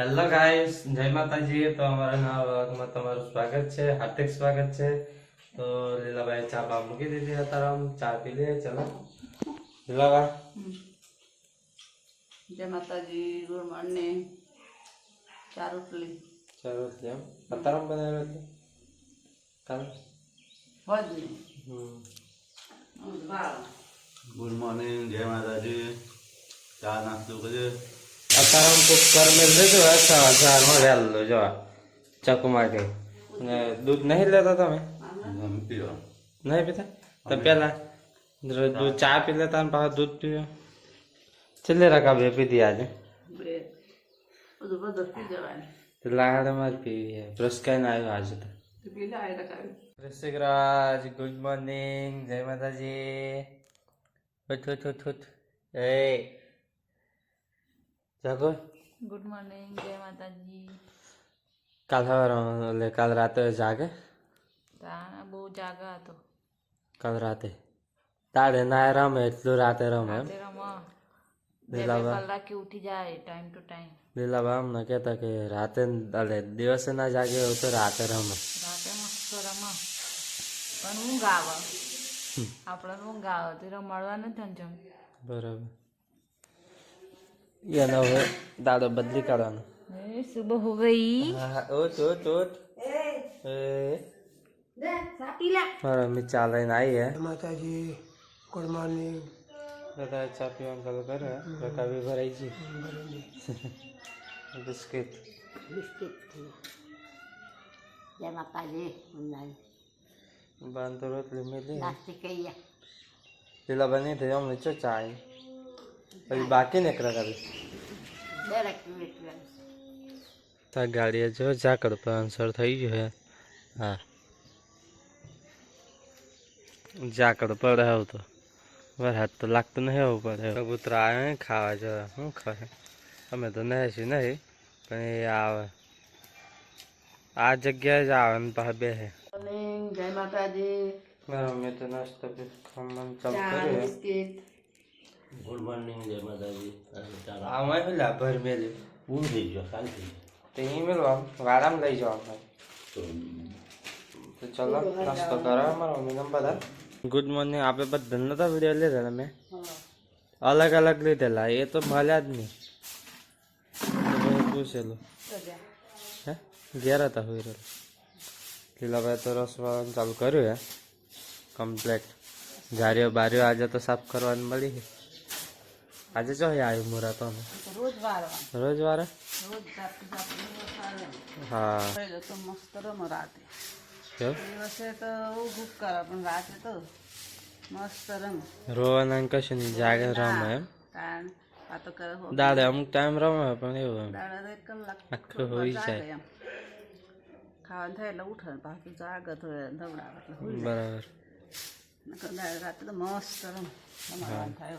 Hello guys જય માતાજી. તો અમારા નવા વ્લોગમાં તમારું સ્વાગત છે. હાર્દિક સ્વાગત છે. તો લીલાભાઈ ચા બા મૂકી દીધી અત્યારે. ચા પી લે ચલો. લીલાભાઈ જય માતાજી. Good morning. ચા રોટલી. ચાલો એમ? અત્યારે બનાવ્યો છે કાલ? હોજ ગુડ મોર્નિંગ. જય માતાજી. ચા નાસ્તો કર્યો. અત્યારે કોક કરમેલ લેજો સવાર સવારમાં વહેલું જો ચકુ માટે ને દૂધ નહીં લેતા તમે જમી પીવો નહીં પીતા તો પેલા રોજ દૂધ ચા પી લેતા ને પાછા દૂધ પીવે છેલ્લે રકા બે પીધી આજે બે બધું બધું પી જવાનું તો લાકડામાં જ પીવી બ્રશ કરીને આવ્યો આજે તો તો પી લે આ રકાવી ઋષિકરાજ ગુડ મોર્નિંગ જય માતાજી ઉઠ ઉઠ ઉઠ ઉઠ એ જાગો ગુડ મોર્નિંગ જય માતાજી કાલ સવારે એટલે કાલ રાતે જાગે તા બહુ જાગા હતો કાલ રાતે તાળે ના રમે એટલું રાતે રમે એમ તે રમવા બે બે લીલાબા કલાકે ઉઠી જાય ટાઈમ ટુ ટાઈમ લીલાબા અમને કહેતા કે રાતે એટલે દિવસે ના જાગે એવું તો રાતે રમે રાતે મસ્ત રમવા પણ ઊંઘ આવે આપણને ઊંઘ આવે તે રમાડવા નથી ને જમ બરાબર એને હવે દાડો બદલી કાઢવાનો એ સુબહ હો ગઈ હા ઓટ ઓટ ઓટ એ મારા મમ્મી ચા લઈને આવી હે માતાજી ગુડ મોર્નિંગ બધા ચા પીવાનું ચાલુ કરે રકાવી ભરાઈ ગઈ બિસ્કિટ જય માતાજી મંદાઈ બાંધો રોટલી મેલી નાસ્તી કહીએ પેલા બની થઈ અમને ચો ચા આવી પછી બાકી ને રકાવી દરેક મિનિટ તા ગાડીએ જો ઝાકડ પર આન્સર થઈ ગયો હે હા ઝાકડ પડે હવે તો વરસાદ તો લાગતું નહીં એવું પડે કબૂતર આવે ને ખાવા જવા શું ખાય અમે તો નહેસી નહીં પણ એ આવે આ જગ્યાએ જ આવે ને પાછા બેસે મોર્નિંગ જય માતાજી મારા મમ્મી તો નાસ્તો ખાવાનું ચાલુ ચા કર્યું બિસ્કિટ ગુડ મોર્નિંગ જય માતાજી. આજે ચા આમાં શું લા ભર મેલ્યું પૂરું થઈ ગયો શાંતિ તે અહીં મેળવા વાડામાં લઈ જવા તો તો ચલો નાસ્તો કરો અમારા મમ્મીને બધા. ગુડ મોર્નિંગ આપણે બધા નતા વીડિયો લીધા તમે અલગ અલગ લીધેલા એ તો મળ્યા જ નહીં. તો પછી પૂછેલું. હે? ઘેર હતા હોય રહેલું લીલાભાઈ તો રસ વાળવાનું ચાલુ કર્યું હે. કમ્પ્લેટ જારીઓ બારીઓ આજે તો સાફ કરવાની મળી છે. આજે જો આવ્યું મુરાતો અમે રોજ વારવા રોજ વારે રોજ હા. તો મસ્ત રમો રાતે. દિવસે તો ઊભું કરે પણ રાતે તો મસ્ત રમ. રોવાના કશું નહીં જાગે રમે એમ. દાદા અમુક ટાઈમ રમે પણ એવું એમ. તો એક કલાક આખું હોઈ જાય. એમ. ખાવાનું થાય એટલે ઉઠે પાછું જાગે તો ધવડાવે બરાબર. રાતે તો મસ્ત રમ. રમાડવાનું થાય.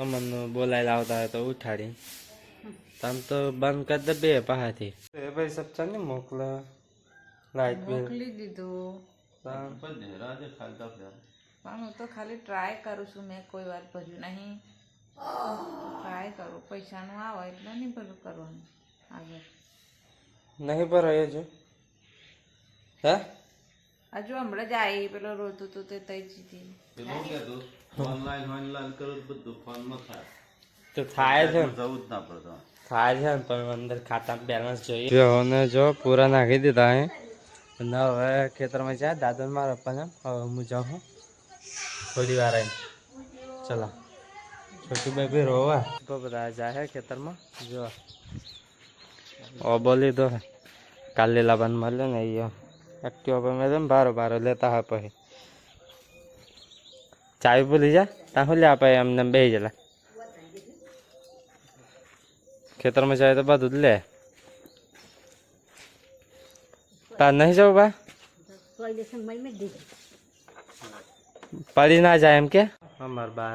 અમન બોલાય લાવતા હોય તો ઉઠાડી. તમ તો બંધ કરી દે બે પાહાથી. એ ભાઈ સપ્તાહ ને મોકલે. લાઈટ બિલ મોકલી દીધું. પણ હું તો ખાલી ટ્રાય કરું છું. મેં કોઈ વાર ભર્યું નહીં. ટ્રાય કરું. પૈસાનું આવે એટલે નહીં ભરું કરવાનું. આગળ. નહીં ભરાય એ જો હે? હજુ હમણાં જ આવી પેલો રોતું હતું તે તઈ જીધી ઓનલાઈન ઓનલાઈન કરું બધું ફોનમાં થાય. તો થાય છે જવું જ ના પડતો થાય છે ને પણ અંદર ખાતા બેલેન્સ જોઈએ. જો ને જો પૂરા નાખી દીધા હે. અને હવે ખેતરમાં જાય દાદા મારા પપ્પાને હવે હું જાઉં છું થોડી વાર આવીને ચલો. છોટું બેબી રોવા. તો બધા જાય હે ખેતરમાં. જો. ઓબો લીધો હે કાલ મળે ને એ એક્ટિવા પર મેં બારો બારો લેતા હા પછી. ચાવી ભૂલી જા ત્યાં શું લે આપે એમને બે જલા ખેતરમાં જાય તો બધું જ લે તાર નહીં જવું બા પડી ના જાય એમ કે અમાર બા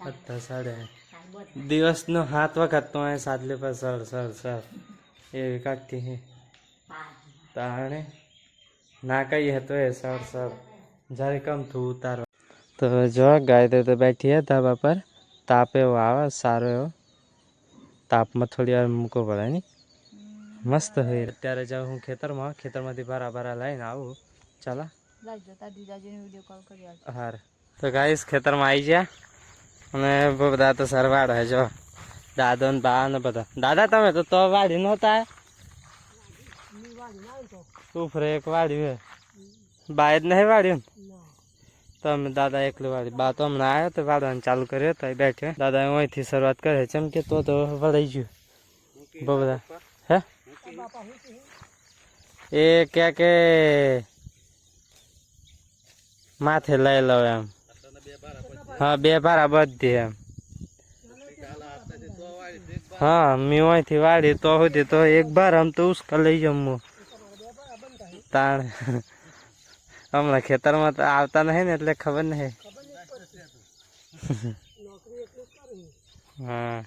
બધા સાડે દિવસનો હાથ વખત તો અહીં સાદલે પર સર સર સર એવી કાઢતી હે તાણે ના કહીએ તો એ સર સર જ્યારે કમ તું ઉતારવા તો જો ગાય તો બેઠી धाबा पर પર. તાપ એવો આવે સારો એવો. તાપમાં થોડી વાર મૂકવો પડે નહીં મસ્ત હોય અત્યારે જાઉં હું ખેતરમાં ખેતરમાંથી ભારા ભારા લઈને આવું. ચાલો. હાર. તો ગાઈસ ખેતરમાં આવી ગયા. અને બધા તો સરવાડ હે જો. દાદો ને બા ને બધા. દાદા તમે તો તો વાડી નહોતા? ઉફરે એક વાડ્યું હે. બાય જ નહીં વાડ્યું? તો અમે દાદા એકલું વાળી બા તો હમણાં આવ્યો તો વાળવાનું ચાલુ કર્યો તો બેઠે. દાદા અહીંથી શરૂઆત કરે છે. એમ કે તો તો વળાઈ ગયું. બહુ બધા. હે? એ ક્યાં કે માથે લઈ લો એમ. હા, બે ભારા બધી એમ. હા, મેં અહીંથી વાળી તો સુધી તો એક ભાર આમ તો ઉસકા લઈ જમું. તાણ. હમણાં ખેતરમાં તો આવતા નહીં ને એટલે ખબર નહીં. હા.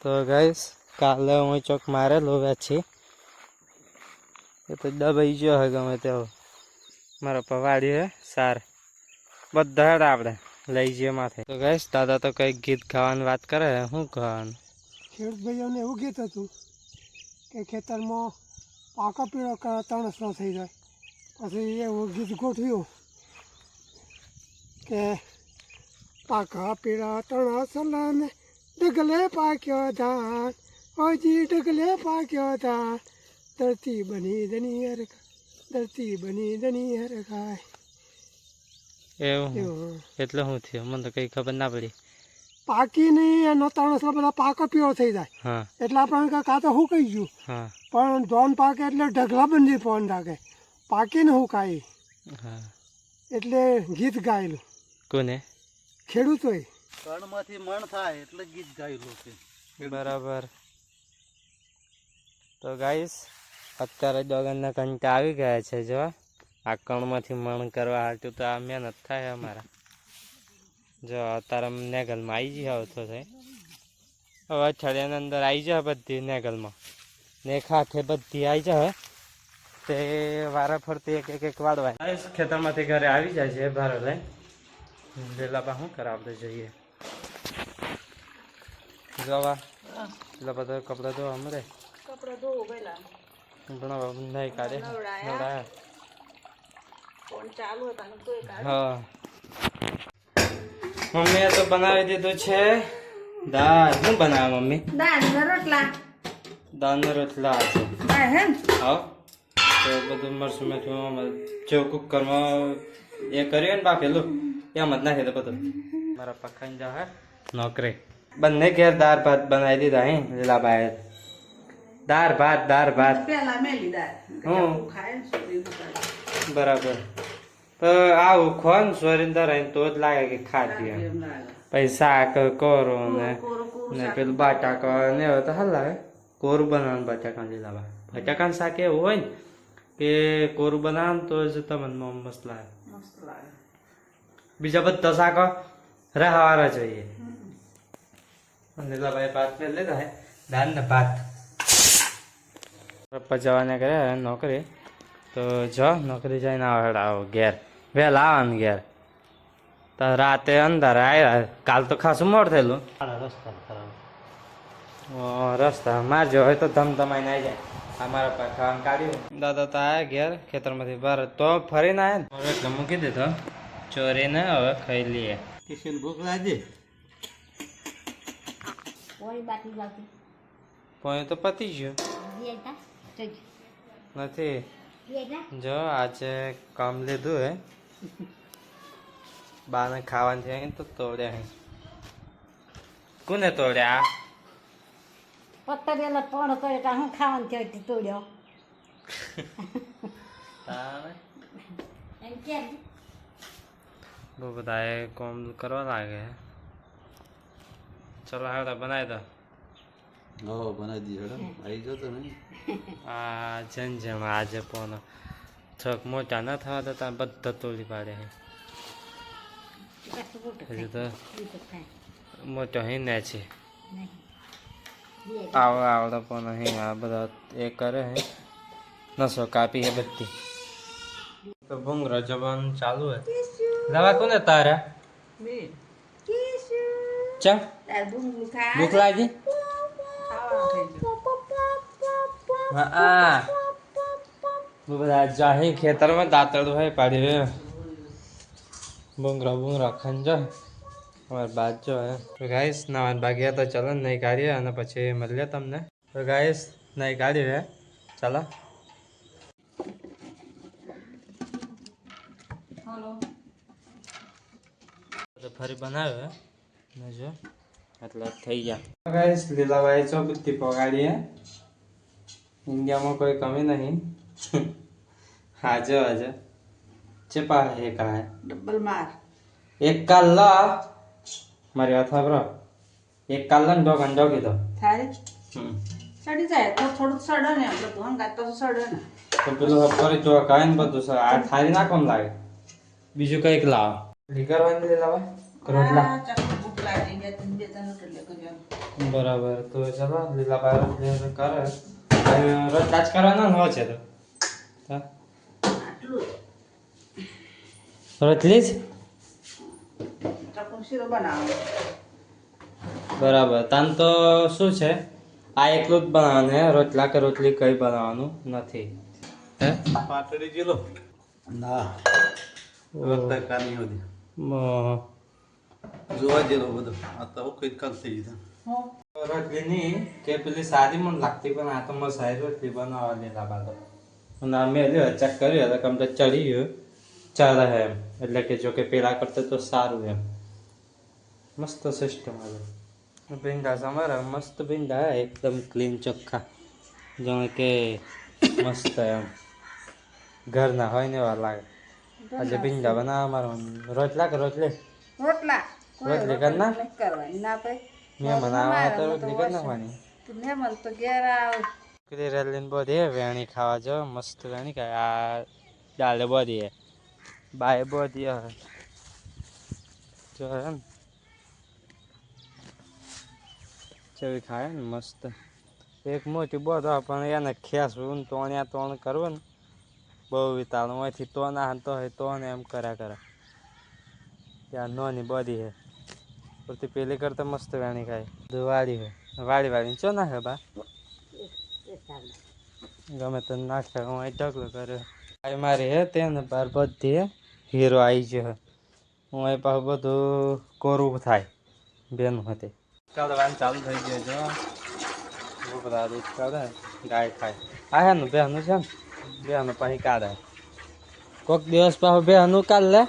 તો ગઈશ કાલે હું ચોક મારેલો વેચી એ તો દબાઈ ગયો હે ગમે તેવો. મારા પવાડી હે, સાર. બધા હેડ આપણે લઈ જઈએ માથે. તો ગઈશ દાદા તો કંઈક ગીત ગાવાની વાત કરે શું ગાવાનું? ખેડૂત ભાઈઓને એવું ગીત હતું કે ખેતરમાં પાકો પીળો કરે તણસનો થઈ જાય. પછી એવું ગીત ગોઠવ્યું કે પાકા પીળા તણસલા ને ડગલે પાક્યો ધાન હોજી ડગલે પાક્યો ધાન ધરતી બની ધની હર ધરતી બની ધની હરખાય એવું એવું એટલે શું થયું? મને તો કઈ ખબર ના પડી. પાકી નહીં એનો તણસલો બધા પાકો પીળો થઈ જાય. એટલે આપણને કાં તો હું કહી ગયું? પણ ધોન પાકે એટલે ઢગલા બંધી ફોન રાખે પાકીને હું કાઈ? એટલે ગીત ગાયેલું. કોને? ખેડૂતોએ. કણમાંથી મણ થાય એટલે ગીત ગાયેલું છે. બરાબર. તો ગાઈશ અત્યારે દોગનના કંટા આવી ગયા છે જો. આ કણમાંથી મણ કરવા હાટું તો આ મહેનત થાય અમારા. જો અત્યારે નેગલમાં આવી જાય આવતો છે હવે અઠવાડિયાની અંદર આવી જાય બધી નેગલમાં. ને હાથે બધી આવી જાય તે વારા ફરતી એક એક એક વાળવા ખેતરમાંથી ઘરે આવી જાય છે ભારે લઈ લેલા બા શું કરે આપણે જોઈએ? જવા. પેલા બધા કપડા ધોવા મળે? કપડાં ધોવું નહીં કાઢે. નવડાયા. હા. મમ્મીએ તો બનાવી દીધું છે દાળ. શું બનાવે મમ્મી? દાળ રોટલા. દાળનો રોટલા દાળ હે હા? તો બધું મરસું મેઠું જો કુકરમાં એ કર્યું ને બાફેલું એમ જ નાખી દે બધું. મારા પખાઈને જા હે નોકરી. બંને ઘેર દાળ ભાત બનાવી દીધા હે લીલાબાએ દાળ ભાત દાળ ભાત. પેલા મેલી દાળ. હું બરાબર. તો આવું ખોન સોરીંદર આવીને તો જ લાગે કે ખાધી એમ. કરો પછી શાક કોરો ને પેલું બાટા ને પેલું બટાકા ને એવું તો હાલ લાગે. કોરું બનાવવાનું બટાકા લીલા બા બટાકાનું શાક એવું હોય ને કે કોરું બનાવવાનું તો જ તમને મોમ મસ્ત લાગે. મસ્ત લાગે. બીજા બધા શાક રહેવાના જોઈએ. લીલાભાઈ ભાત ને લીધા હે દાળ ને ભાત. પપ્પા જવાને કરે નોકરી. તો જો નોકરી જઈને આવે આવો ઘેર. વહેલા આવવાનું ઘેર. તો રાતે અંધારે આવ્યા કાલ તો ખાસું મોડ થયેલું. રસ્તા રસ્તા. મારજો હોય તો ધમધમાઈને આવી જાય. અમારા પાસે ખાવાનું કાઢ્યું દાદા તો આવ્યા ઘેર ખેતરમાંથી બહાર. તો ફરીને આવ્યા ને? હવે એટલે મૂકી દીધો ચોરીને હવે ખાઈ લઈએ. કિશન ભૂખ લાગી કોઈ બાકી લાવતી પોઈ તો પતી ગયું. નથી. જો આજે કામ લીધું હે. બાને ખાવાનું છે તો તોડ્યા હે. કોને તોડ્યા? પત્તર એલા પણ કરે તો હું ખાવાનું થયો તે તોડ્યો. એમ કેમ? બહુ બધા એ કામ કરવા લાગે. હે ચલો હવે બનાવી દો. હો બનાવી દીધો આવી જો તો નહીં. આ જેમ જેમ આજે પણ થોક મોટા ન થવા દેતા બધા તોડી પાડે છે. હજુ તો તો મોટો હિને છે. નહીં. આવડે આવડે પણ અહીં આ બધા એ કરે હે નસો કાપી હે બધી તો ભૂંગરા જવાનું ચાલુ હે દવા કોને તારા બે ચમ તાર ડુંગળી ખા ભૂખ લાગી ખાવા ખાઈ હા वो બધા જાહી ખેતરમાં દાંતડ હોય પાડી રે બુંગરા બુંગરા ખંજો અમાર બાદ જો હે. તો ગાઈસ નવાન ભાગ્યા તો ચલો નહીં કાઢીએ અને પછી મળીએ તમને. તો ગાઈસ નહીં કાઢી હે. ચાલો. ફરી બનાવ્યો હે. ને જો. એટલે થઈ ગયા. ગાઈસ લીલાભાઈ ચો બધી પગાડીએ ઇન્ડિયામાં કોઈ કમી નહીં. હાજો હાજો. ચેપા હે કા ડબલ માર. એક કાલ્લા મારી વાત સાંભળો. એક કાલ ને ડોગ અંડો કીધો થાય સડી જાય તો થોડું સડે ને આપણે તો હંગાત તો સડે ને. તો પેલું ફરી જો કાંઈ બધું સર આ થારી ના કોમ લાગે. બીજું કંઈક લાવ. લીગર વાંધી લે લાવા. રોટલા. બરાબર તો ચલો લીલા બાર કરે. રોજ કાચ કરવાનો ને હોય છે તો? રોટલી જ? શીરો બનાવવાનો બરાબર. તાન તો શું છે? આ એકલું જ બનાવવાનું હે? રોટલા કે રોટલી કઈ બનાવવાનું નથી? હે? પાટડી જીલો. ના. રસ્તા કાની હોદી મ- જોવા જેલો બધો. આ તો કઈ કાલ થઈ જતા હું. રોટલી નહીં કે પેલી સાદી મને લાગતી પણ આ તો મને સારી રોટલી બનાવવા લીધા બાદ. અને અમે ચેક કર્યું એટલે કમ્પ્લીટ ચડી ગયું. ચાલે એમ. એટલે કે જો કે પેલા કરતા તો સારું એમ. મસ્ત સિસ્ટમ આવે. ભીંડા સમારા મસ્ત ભીંડા એકદમ ક્લીન ચોખ્ખા. જાણે કે મસ્ત એમ. ઘરના હોય ને એવા લાગે. આજે ભીંડા બનાવવા મારો રોટલા કે રોટલી. રોટલા રોટલી કર ના કરવાની. ના ભાઈ. મેં બનાવવા તો રોટલી કરી નાખવાની. તું ને મન તો ઘેર આવ. કરી રેલીને બધી વેણી ખાવા જો મસ્ત વેણી ખાય. આ ડાલે બધી બાય બધી જો હે ને ચેવી ખાય ને મસ્ત. એક મોટી બોધ હોય પણ એને ખેસવું ને તોણ્યા તોણ કરવું ને બહુ વિતાળું અહીંથી તો ના તો હોય, તો ને એમ કર્યા કરે. ત્યાં નોની બધી હે પૂરતી પેલી કરતા મસ્ત વેણી ખાય. વાળી વાડી હે વાડી વાડીને ચો ના હે બા? ગમે તો નાખે. હું અહીં ઢગલો કર્યો. આ મારી હે તેને બાર બધી હીરો આવી હે હું અહીં પાછું બધું કોરું થાય. બેન હતી. કાઢવાનું ચાલુ થઈ ગયો જો બધા દૂધ કાઢે ગાય ખાય. આ હે ને બેનું છે ને? બેહનું પછી કાઢે. કોક દિવસ પાછું બેહનું કાઢ લે.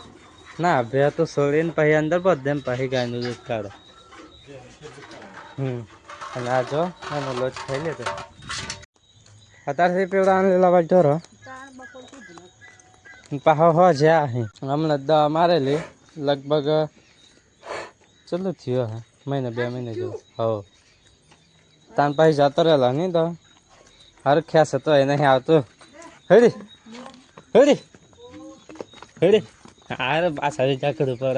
ના બે તો છોડીને પછી અંદર બધે પછી ગાયનું દૂધ કાઢે. હમ. અને આ જો, એનો લોટ ખાઈ લેતો અત્યારથી પેલા લેલા બાજ ઢોરો. પાહો હો જ્યાં અહીં. હમણાં દવા મારેલી. લગભગ ચલો થયો હે મહિને બે મહિને જેવું. હો તાન પાસે જતો રહેલા નહીં તો? હર ખ્યાસ હતો એ નહીં આવતો. હેડી. હેડી. હેડી. અરે પાછા ચાકડ ઉપર.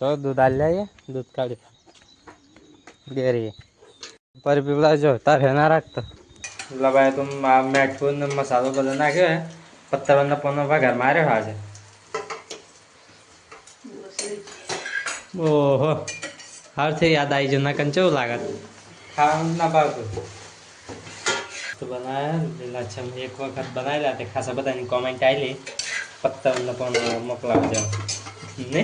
તો દૂધ આલ આવીએ દૂધ કાઢી. ડેરી પર પીવડા જો તારે ના રાખતો. એટલે ભાઈ તું મેઠું ને મસાલો બધો નાખ્યો હે. પત્તર પોનો વઘાર માર્યો આજે ઓહો હારથી યાદ આવી જના કન કેવું લાગત ખાવાના ભાવતું તો બનાવ્યા લીલા છમ એક વખત બનાવેલા તે ખાસા બધાની કોમેન્ટ આવેલી પત્તર ને પણ મોકલાવજો. ને?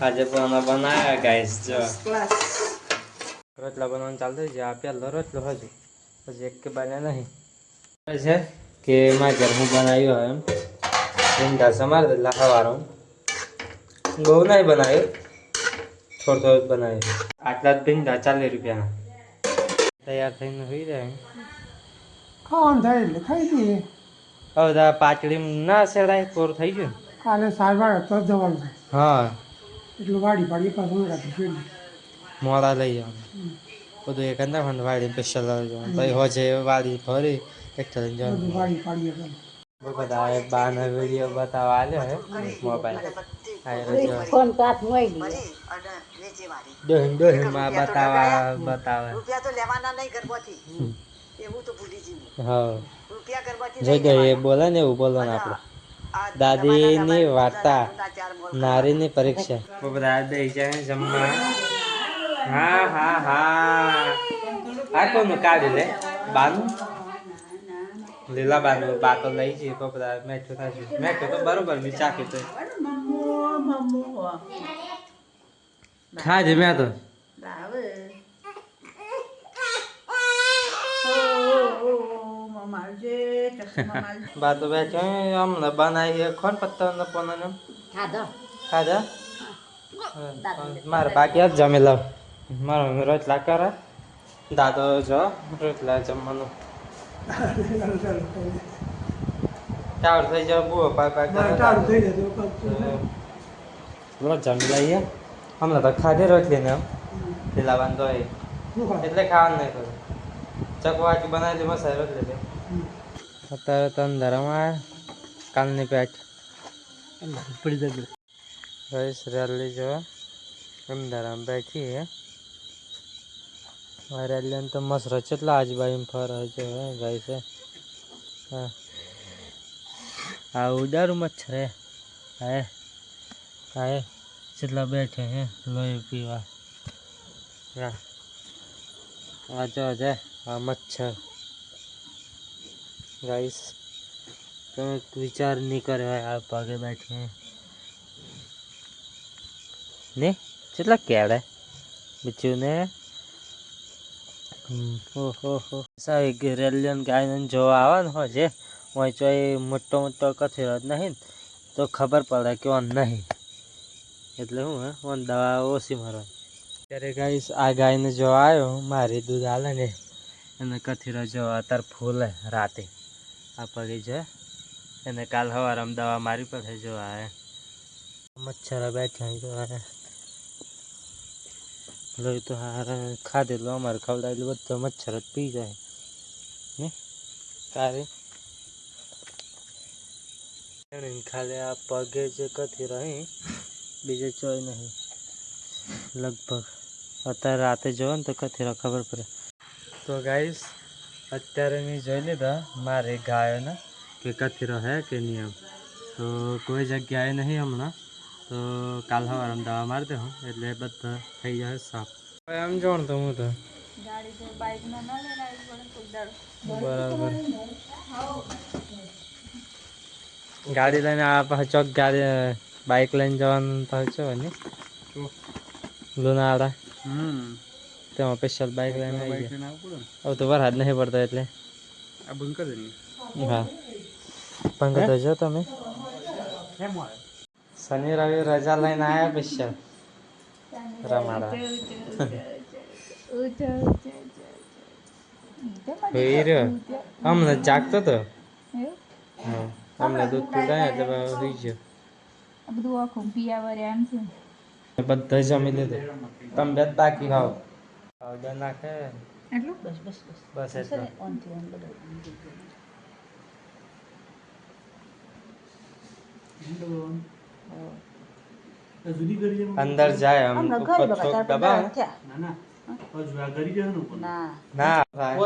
આજે પણ બનાવ્યા ગાઈસ જો. રોટલા બનાવવાનું ચાલતું છે આ પહેલો રોટલો હજુ. પછી એક કે બન્યા નહીં. છે કે મારા ઘર હું બનાવ્યો એમ. ભીંડા સમાર દેલા સવારો બહુ નહીં બનાવ્યું થોડો થોડો બનાવ્યો આટલા જ ભીંડા ચાલીસ રૂપિયાના. તૈયાર થઈને હોઈ જાય. ખાવાનું થાય એટલે ખાઈ દઈએ હવે આ પાટડી ના સેડાય કોર થઈ ગયું. કાલે સારવાર તો જવાનું થાય હા. એટલું વાડી પાડી પાછું રાખી મોડા લઈ જવાનું બધું એક અંદર વાડી સ્પેશિયલ લઈ જવાનું. પછી હોજે વાડી ફરી એક જવાનું. વાડી પાડીએ બધા હવે બાનો વીડિયો બતાવવા આવ્યો હે મોબાઈલ. આયરો ફોન તો હાથ મોઈ ગયો. ડોહીન ડોહીનમાં બતાવા બતાવે. રૂપિયા તો લેવાના નહીં ગરબાથી એવું તો ભૂલી જઈએ. હા. રૂપિયા ગરબાથી બોલે ને એવું બોલવાનું આપણે દાદીની વાર્તા નારીની પરીક્ષા. બધા દઈ જાય જમવા. હા હા હા. આ કોનું કાઢી લે? બાનું? લીલા બાર બાતો લઈ જઈએ બધા મેઠું થશે મેઠું તો બરોબર બી ચાખી તો. ખાજે મેં તો. બાતો બેઠો અમને બનાવી ખોન પત્તા ને પોના ખાધા? મારે બાકી જ જમેલા. મારો રોટલા કરે. દાદો જો રોટલા જમવાનું. ચાવડ થઈ જાવ બુઓ પાય પાક કરે ચાલુ થઈ જાય રોજ જમી લઈએ. હમણાં તો ખાધે રોટલી ને પેલા વાંધો હોય એટલે ખાવાનું નહીં કરું ચકવાટી બનાવી દે મસાઈ રોટલી દે અત્યારે તો અંધારામાં કાલની પેટ. પડી જાય રહીશ રેલી જો અંધારામાં બેઠી હે. રેલી તો મસ્ત કેટલા આજુબાજુ ફરે છે હે, ગાય છે? હા. આ ઉદારું મચ્છર હે? હે, હા. કેટલા બેઠે, હે, લોહી પીવા. હા. જો છે આ મચ્છર. ગાઈસ, તમે વિચાર નહીં કર્યો હોય, આ પગે બેઠે ને? કેટલા કેળે? બીજું ને? ઓહો સાહેબ રેલિયન ગાયને જોવા આવવાનું હોય છે હોય તો એ મોટો મોટો કથેરો જ નહીં તો ખબર પડે કે ઓન નહીં. એટલે હું, હે, ઓન દવા ઓછી મારવાની. ત્યારે ગાઈસ, આ ગાયને જોવા આવ્યો મારી દૂધ હાલે ને, એને કથીરો જોવા અત્યારે ફૂલે રાતે. આ પગી છે એને કાલ સવારે દવા મારી પાસે જોવા આવે મચ્છર બેઠા જોવા હે લોહી તો હાર ખાધેલું અમારે ખવડાવેલું બધું મચ્છર જ પી જાય. ને તારે? એણે ખાલી આ પગે જે કથી રહી, બીજે ચોય નહીં. લગભગ અત્યારે રાતે જોવો ને તો કથી ખબર પડે. તો ગાઈસ, અત્યારે મેં જોઈ લીધા, મારે ગાયોને કે કથીરો હે કે નહીં એમ. તો કોઈ જગ્યાએ નહીં હમણાં. તો કાલ સવારે દવા મારી દઉં એટલે બધા થઈ જાય સાફ. એમ જોણ તો હું તો. આવી બરાબર. ગાડી લઈને આ પાછો ચોક ગાડી બાઇક લઈને જવાનું પાછો છે ને લુનાવાડા તેમાં સ્પેશિયલ બાઇક લઈને આવી ગયા. હવે તો વરસાદ નહીં પડતો એટલે. હા. પંકજ તો જો તમે. શનિ રવિ રજા લઈને આવ્યા પછી રમાડા. એ જાગતો તો? હા દૂધ પીતા એટલે હોઈ ગયો. બધું આખું પિયા વરે આમ છે. બધા જમી લીધું. તમે બે બાકી ખાવ પાવડર નાખે. એટલું? બસ બસ બસ. બસ એટલો. ઓનથી ઓન બધું. અંદર જાય આમ ઉપર છોક દબા ના ના. ભાઈ.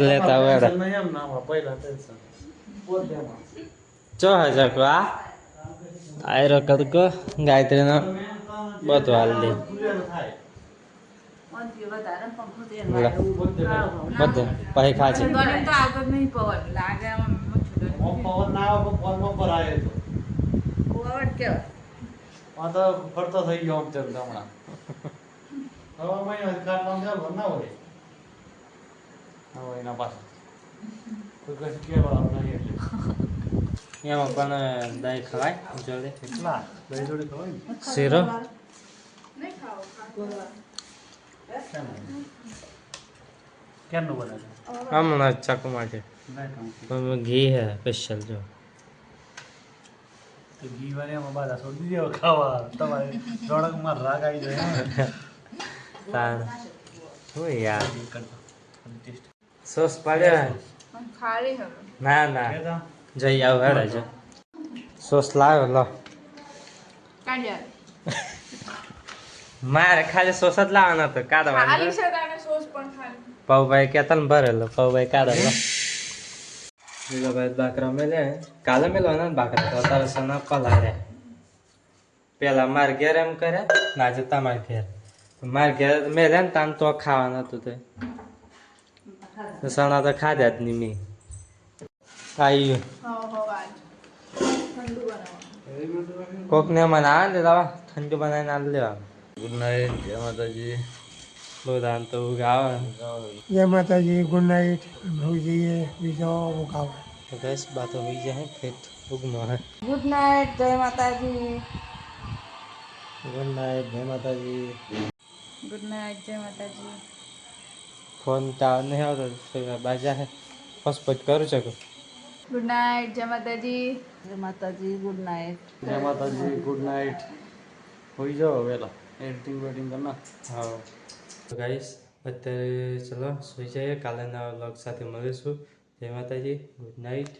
લેતા વેડા ચો હજાર કો આ આયરો કદકો ગાયત્રીનો બધું હાલ દે. બધું. પછી પંખો તે લે. બધું પછી ખાજે ગરમ તો. આવતો જ નહીં પવન મચ્છર ફરતો થઈ ગયો તેમ હમણાં હવે મહિના કાઢવાનું ચાલુ ના હોય. હવે એના પાસે. કોઈ કશું કહેવાનું નહીં એટલે. એમાં પણ દહીં ખવાય જોડે ના દહીં જોડે ખવાય ને? શીરો? ક્યારનું બને હમણાં ચાકુ માટે નહીં ખાવું. પણ ઘી હે સ્પેશિયલ જો. તો ઘી અમે બાધા છોડી દીધો ખાવા. તમારે રોડકમાં રાગ આવી જાય તાણ શું યાર? સોસ પડ્યો ના ના. જઈ આવ હેડે જો. સોસ લાવ્યો લો. મારે ખાલી સોસ જ લાવવાનો હતો કાઢવાનો પાઉભાઈ છે તારે સોસ પણ ખાલી. પૌભાઈ કેતા ને ભરેલો પાઉભાઈ કાઢેલો. બાકરા મેલે કાલે મેલવાના ને બાકરા તો અત્યારે સના પલાર્યા પેલા માર ઘેર એમ કરે ના આજે તમાર ઘેર માર ઘેર મેલે ને તાન તો ખાવાનું તે તો સણા તો ખાધા જ નહીં મેં આવ્યું કોક ને મને આવે ને ઠંડુ બનાવીને આ લેવા ગુડ નાઇટ જય માતાજી બધા તો આવે. જય માતાજી ગુડ નાઇટ હું જઈએ બીજો મુકાવ તો બસ બાતો હોઈ જાય ફેટ ઉગનો હે. ગુડ નાઇટ જય માતાજી. ગુડ નાઇટ જય માતાજી. ગુડ નાઇટ જય માતાજી. ફોન તાવ નહીં આવતો બાજા હે. હોસ્પિટ કરું શકો ગુડ નાઇટ જય માતાજી. જય માતાજી ગુડ નાઇટ જય માતાજી ગુડ નાઇટ હોઈ જાઓ વેલા. એડિટિંગ વેડિંગ કરના હા. ગાઈસ અત્યારે ચલો સુઈ જઈએ. કાલે નવા બ્લોગ સાથે મળીશું. જય માતાજી. Good night